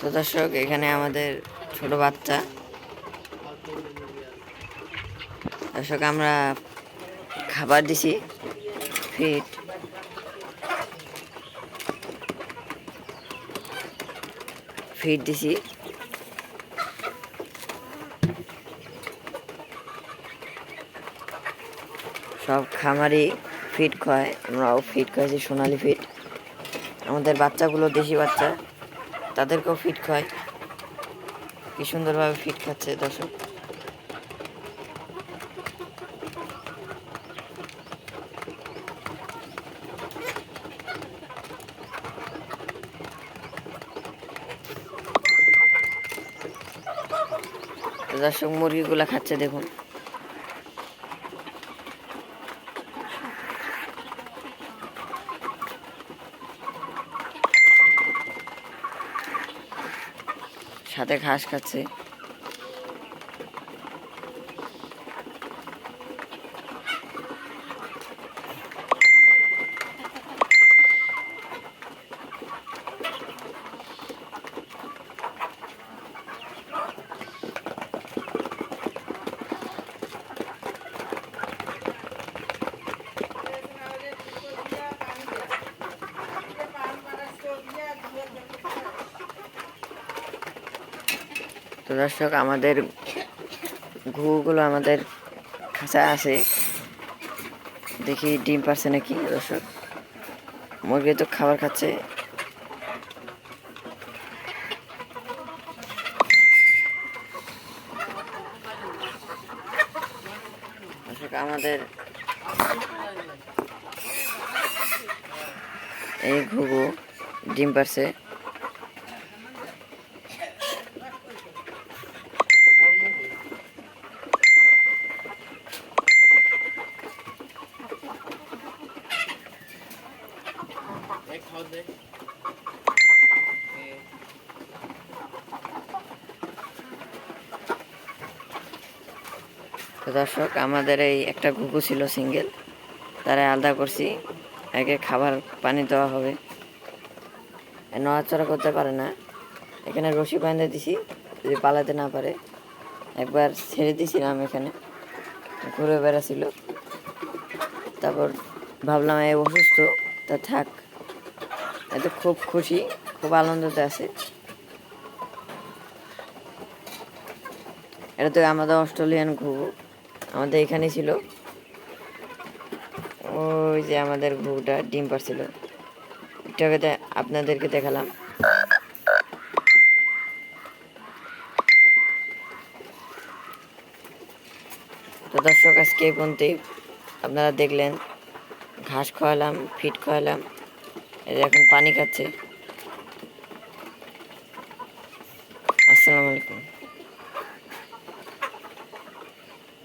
তো দর্শক এখানে আমাদের ছোট বাচ্চা। দর্শক, আমরা খাবার দিছি ফিট ফিট দিছি। সব খামারই ফিট খায়, আমরাও ফিট খাইছি, সোনালি ফিট আমাদের বাচ্চাগুলো দেশি বাচ্চা। তাদেরকেও ফিট খায় কি সুন্দরভাবে ফিট খাচ্ছে দর্শক। দর্শক মুরগিগুলো খাচ্ছে দেখুন। সাথে ঘাস খাচ্ছে। তো দর্শক, আমাদের ঘুগুলো আমাদের খাঁচায় আছে। দেখি ডিম পারছে নাকি দর্শক। মুরগি তো খাবার খাচ্ছে। আমাদের এই ঘুঘু ডিম পারছে। তো দর্শক, আমাদের এই একটা ঘুঘু ছিল সিঙ্গেল। তারা আলাদা করছি। একে খাবার পানি দেওয়া হবে। নড়াচড়া করতে পারে না। এখানে রশি বাঁধে দিছি, যদি পালাতে না পারে। একবার ছেড়ে দিয়েছিলাম এখানে। ঘুরে বেড়াছিল। তারপর ভাবলাম এ অসুস্থ, তা থাক। এতে খুব খুশি, খুব আনন্দতে আছে। এটা তো আমাদের অস্ট্রেলিয়ান ঘুঘু, আমাদের এখানেই ছিল। ওই যে আমাদের ঘুঘুটা ডিম পারছিল এটাকে আপনাদেরকে দেখালাম। তো দর্শক, আজকে পর্যন্তই। আপনারা দেখলেন, ঘাস খাওয়ালাম ফিট খাওয়ালাম এখন পানি খাচ্ছে। আসসালামু আলাইকুম।